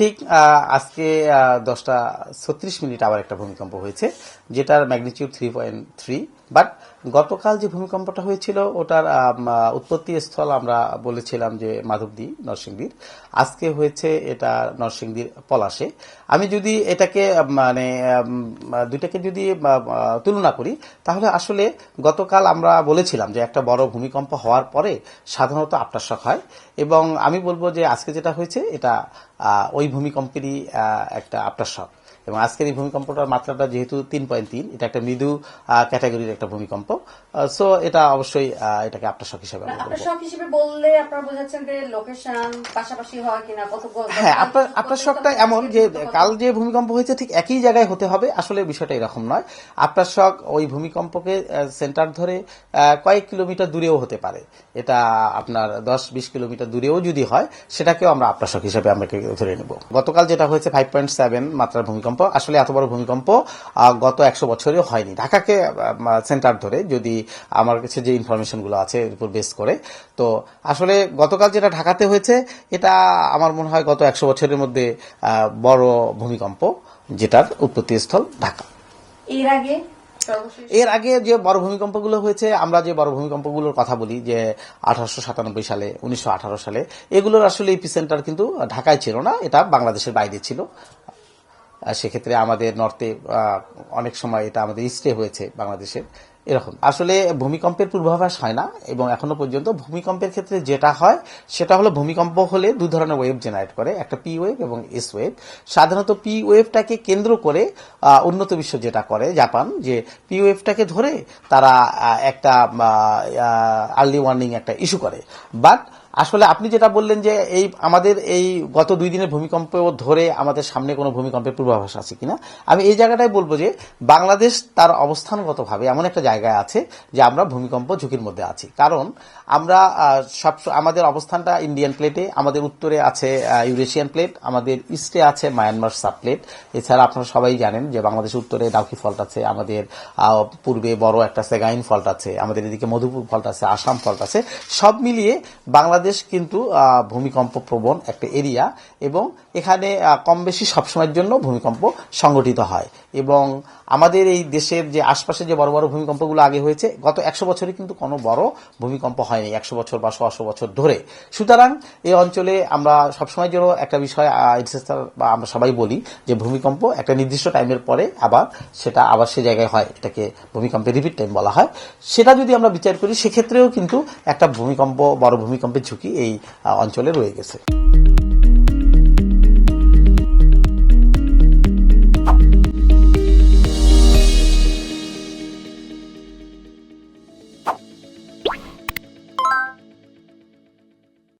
ঠিক আজকে দশটা ছত্রিশ মিনিট আবার একটা ভূমিকম্প হয়েছে যেটার magnitude three point three. But গতকাল যে ভূমিকম্পটা হয়েছিল, ওটার উৎপত্তি স্থল আমরা বলেছিলাম যে মাধবদী, নরসিংদীর। আজকে হয়েছে এটা নরসিংদীর পলাশে। আমি যদি এটাকে মানে দুইটাকে যদি তুলনা করি, তাহলে আসলে গতকাল আমরা বলেছিলাম যে একটা বড় ভূমিকম্প হওয়ার পরে সাধারণত আফটারশক হয়। এবং আমি বলব যে আজকে যেটা হয়েছে, এটা ওই ভূমিকম্পেরই একটা আফটারশক এবং আজকের এই ভূমিকম্পটার মাত্রাটা যেহেতু তিন পয়েন্ট তিন এটা একটা মৃদু ক্যাটাগরির একটা ভূমিকম্প। সো এটা অবশ্যই এটাকে আফটারশক হিসেবে আপনার শখ হিসেবে বললে আপনারা বোঝাচ্ছেন যে লোকেশন পাশাপাশি হয় কিনা কত হ্যাঁ আপনার আপনার শখটা এমন যে কাল যে ভূমিকম্প হয়েছে ঠিক একই জায়গায় হতে হবে আসলে বিষয়টা এরকম নয়। আপনার শখ ওই ভূমিকম্পকে সেন্টার ধরে কয়েক কিলোমিটার দূরেও হতে পারে। এটা আপনার দশ বিশ কিলোমিটার দূরেও যদি হয় সেটাকেও আমরা আপনার শখ হিসেবে আমরা ধরে নেব। গতকাল যেটা হয়েছে ফাইভ পয়েন্ট সেভেন মাত্রার ভূমিকম্প আসলে এত বড় ভূমিকম্প গত একশো বছরেও হয়নি। ঢাকাকে সেন্টার ধরে যদি আমার কাছে যে ইনফরমেশনগুলো আছে এর উপর বেস করে তো আসলে গতকাল যেটা ঢাকাতে হয়েছে এটা আমার মনে হয় গত একশো বছরের মধ্যে বড় ভূমিকম্প যেটার উৎপত্তি স্থল ঢাকা। এর আগে এর আগে যে বড় ভূমিকম্পগুলো হয়েছে আমরা যে বড় ভূমিকম্পগুলোর কথা বলি যে আঠারোশো সাতানব্বই সালে উনিশশো আঠারো সালে এগুলোর আসলে এপিসেন্টার কিন্তু ঢাকায় ছিল না এটা বাংলাদেশের বাইরে ছিল। সেক্ষেত্রে আমাদের নর্থে অনেক সময় এটা আমাদের ইস্টে হয়েছে বাংলাদেশের। এরকম। আসলে ভূমিকম্পের পূর্বাভাস হয় না এবং এখনও পর্যন্ত ভূমিকম্পের ক্ষেত্রে যেটা হয়, সেটা হলো ভূমিকম্প হলে দু ধরনের ওয়েভ জেনারেট করে, একটা পি ওয়েভ এবং এস ওয়েভ। সাধারণত পি ওয়েভটাকে কেন্দ্র করে উন্নত বিশ্ব যেটা করে, জাপান, যে পি ওয়েভটাকে ধরে তারা একটা আর্লি ওয়ার্নিং একটা ইস্যু করে। বাট আসলে আপনি যেটা বললেন যে এই আমাদের এই গত দুই দিনের ভূমিকম্প ধরে আমাদের সামনে কোনো ভূমিকম্পের পূর্বাভাস আছে কিনা, আমি এই জায়গাটাই বলব যে বাংলাদেশ তার অবস্থানগতভাবে এমন একটা জায়গায় আছে যে আমরা ভূমিকম্প ঝুঁকির মধ্যে আছি। কারণ আমরা সব, আমাদের অবস্থানটা ইন্ডিয়ান প্লেটে আমাদের উত্তরে আছে ইউরেশিয়ান প্লেট আমাদের ইস্টে আছে মায়ানমার সাব প্লেট এছাড়া আপনারা সবাই জানেন যে বাংলাদেশের উত্তরে ডাউকি ফল্ট আছে, আমাদের পূর্বে বড় একটা সেগাইন ফল্ট আছে, আমাদের এদিকে মধুপুর ফল্ট আছে আসাম ফল্ট আছে। সব মিলিয়ে বাংলাদেশ কিন্তু ভূমিকম্প প্রবণ একটা এরিয়া এবং এখানে কম বেশি সবসময়ের জন্য ভূমিকম্প সংগঠিত হয়। এবং আমাদের এই দেশের যে আশপাশে যে বড় বড় ভূমিকম্পগুলো আগে হয়েছে, গত একশো বছরে কিন্তু কোনো বড় ভূমিকম্প হয়নি একশো বছর বা সোয়াশো বছর ধরে। সুতরাং এই অঞ্চলে আমরা সবসময় জন্য একটা বিষয় বা আমরা সবাই বলি যে ভূমিকম্প একটা নির্দিষ্ট টাইমের পরে আবার সেটা আবার সে জায়গায় হয়। এটাকে ভূমিকম্পের রিপিট টাইম বলা হয়। সেটা যদি আমরা বিচার করি, সেক্ষেত্রেও কিন্তু একটা ভূমিকম্প, বড় ভূমিকম্পের ঝুঁকি এই অঞ্চলে রয়ে গেছে।